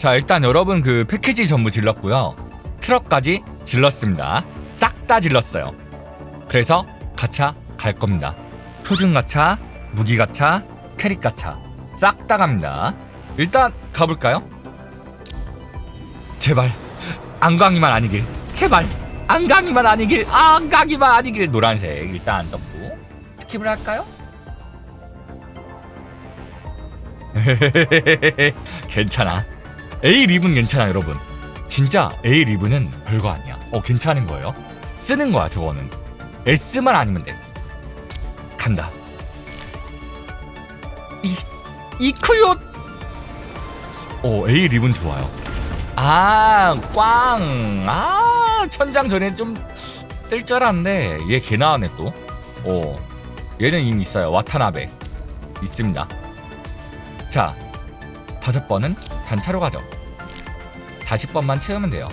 자 일단 여러분 그 패키지 전부 질렀고요. 트럭까지 질렀습니다. 싹 다 질렀어요. 그래서 가차 갈 겁니다. 표준 가차 무기 가차 캐릭 가차 싹 다 갑니다. 일단 가볼까요? 제발 안광이만 아니길. 제발 안광이만 아니길 안광이만 아니길. 노란색 일단 떴고. 스킵을 할까요? 괜찮아 A 리븐 괜찮아 여러분. 진짜 A 리븐은 별거 아니야. 어 괜찮은 거예요? 쓰는 거야 저거는. S만 아니면 돼. 간다. 이 이쿠요 오 A 리븐 좋아요. 아꽝아 천장 전에 좀 뜰 줄 알았는데 얘 개 나왔네 또오 얘는 이미 있어요. 와타나베. 있습니다. 자 다섯 번은 단차로 가죠. 다십 번만 채우면 돼요.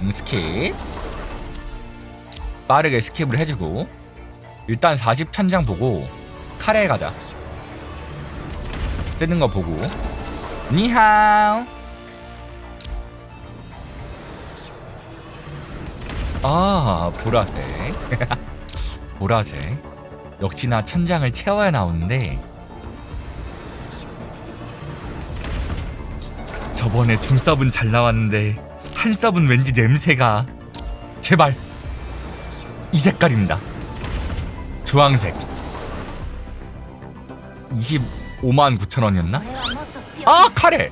음, 스킵. 빠르게 스킵을 해주고 일단 40 천장 보고 카레 가자. 뜨는 거 보고. 니하오. 아 보라색. 보라색 역시나 천장을 채워야 나오는데 저번에 줌쌉은 잘 나왔는데 한쌉은 왠지 냄새가 제발 이 색깔입니다 주황색 25만 9천 원이었나? 아 카레!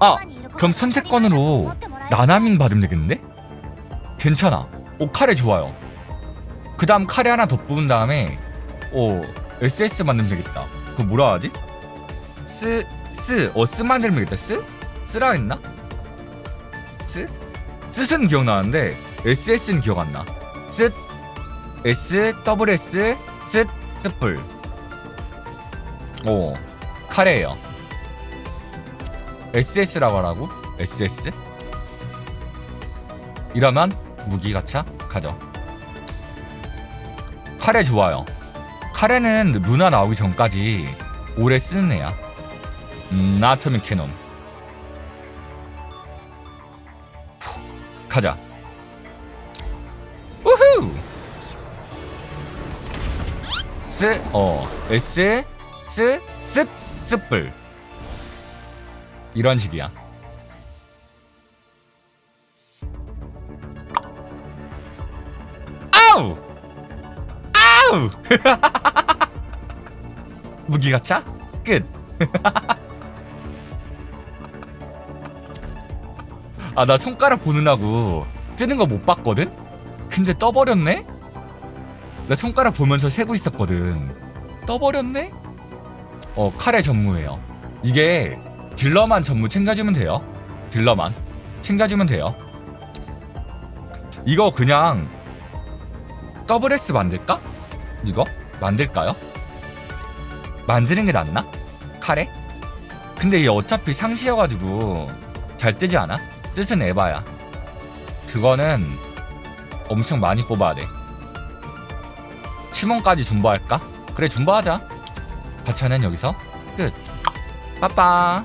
아 그럼 선택권으로 나나밍 받으면 되겠는데? 괜찮아 오 카레 좋아요 그 다음 카레 하나 더 뽑은 다음에 오 SS 만들면 되겠다 그거 뭐라 하지? 스, 스, 어, 스 만들면 되겠다 스? 쓰라 했나? 스? 스는 기억나는데 SS는 기억 안 나. 스, S, 더블 S, 스, 스플. 오, 카레예요. SS라고 하라고? SS? 이러면 무기 가차 가죠. 카레 좋아요. 카레는 루나 나오기 전까지 오래 쓰는 애야. 음, 나토미 캐논. 푸, 가자. 우후! 스, 어, S, 스, 스, 스플. 이런 식이야. 아우! 아우! 무기가차? 끝. 아, 나 손가락 보느라고 뜨는 거 못 봤거든? 근데 떠버렸네? 나 손가락 보면서 세고 있었거든. 떠버렸네? 어, 카레 전무예요. 이게 딜러만 전무 챙겨주면 돼요. 딜러만. 챙겨주면 돼요. 이거 그냥 더블 S 만들까? 이거? 만들까요? 만드는 게 낫나? 카레? 근데 얘 어차피 상시여가지고 잘 뜨지 않아? 뜻은 에바야. 그거는 엄청 많이 뽑아야 돼. 시몬까지 존버할까? 그래 존버하자. 가차는 여기서 끝. 빠빠.